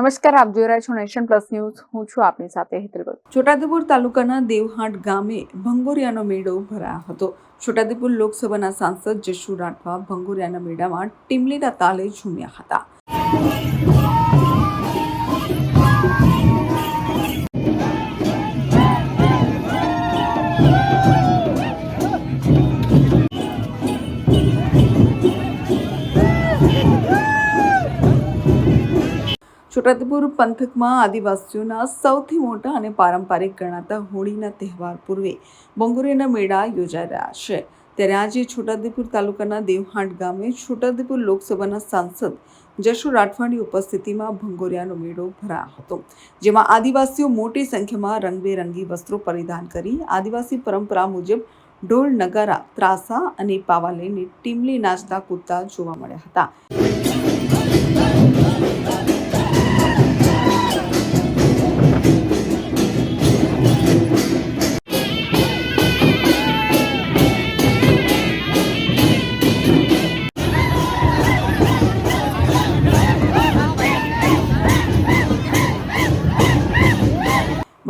નમસ્કાર, આપ જોઈ રહ્યા છો નેશન પ્લસ ન્યૂઝ. હું છું આપની સાથે હેતલ ભગત છોટાઉદેપુર તાલુકાના દેવહાટ ગામે ભંગોરિયાનો મેળો ભરાયો હતો. છોટાઉદેપુર લોકસભાના સાંસદ જશુ રાઠવા ભંગોરિયાના મેળામાં ટીમલીના તાલે ઝૂમ્યા હતા. છોટાઉદેપુર પંથકમાં આદિવાસીઓના સૌથી મોટા અને પારંપરિક ગણાતા હોળીના તહેવાર પૂર્વે બંગોરિયાના મેળા યોજાઈ રહ્યા છે. ત્યારે આજે છોટાઉદેપુર તાલુકાના દેવહાટ ગામે છોટાઉદેપુર લોકસભાના સાંસદ જશુ રાઠવાની ઉપસ્થિતિમાં ભંગોરિયાનો મેળો ભરાયો હતો, જેમાં આદિવાસીઓ મોટી સંખ્યામાં રંગબેરંગી વસ્ત્રો પરિધાન કરી આદિવાસી પરંપરા મુજબ ઢોલ, નગારા, ત્રાસા અને પાવા લઈને ટીમલી નાચતા કૂદતા જોવા મળ્યા હતા.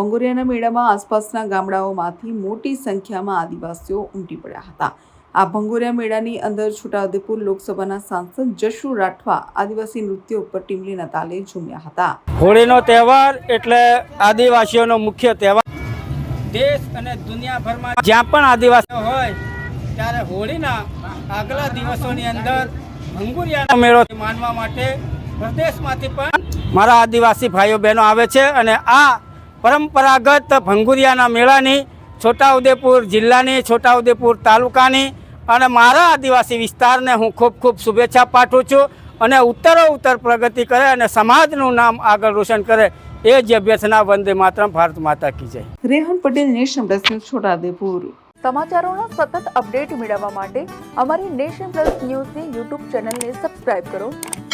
બંગોરિયાના મેળામાં આસપાસના ગામડાઓમાંથી મોટી સંખ્યામાં આદિવાસીઓ ઉમટી પડ્યા હતા. આ ભંગોરિયા મેળાની અંદર છોટાઉદેપુર લોકસભાના સાંસદ જશુ રાઠવા આદિવાસી નૃત્ય ઉપર ટીમલીના તાલે ઝૂમ્યા હતા. હોળીનો તહેવાર એટલે આદિવાસીઓનો મુખ્ય તહેવાર. દેશ અને દુનિયાભરમાં જ્યાં પણ આદિવાસીઓ હોય ત્યારે હોળીના આગલા દિવસોની અંદર ભંગુરિયાનો મેળો માનવા માટે પ્રદેશમાંથી પણ મારા આદિવાસી ભાઈઓ બહેનો આવે છે અને આ પરંપરાગત ભંગુરિયાના મેળાની છોટાઉદેપુર જિલ્લાની છોટાઉદેપુર તાલુકાની અને મારા આદિવાસી વિસ્તારને હું ખૂબ ખૂબ શુભેચ્છા પાઠવું છું અને ઉત્તરો ઉત્તર પ્રગતિ કરે અને સમાજનું નામ આગળ રોશન કરે એ જ અભ્યર્થના વંદે માતરમ ભારત માતા કી જય. Rehan Patel nation plus news Chhotaudepur. સમાચારોનો સતત અપડેટ મેળવવા માટે અમારી નેશન પ્લસ ન્યૂઝની યુટ્યુબ ચેનલને સબસ્ક્રાઇબ કરો.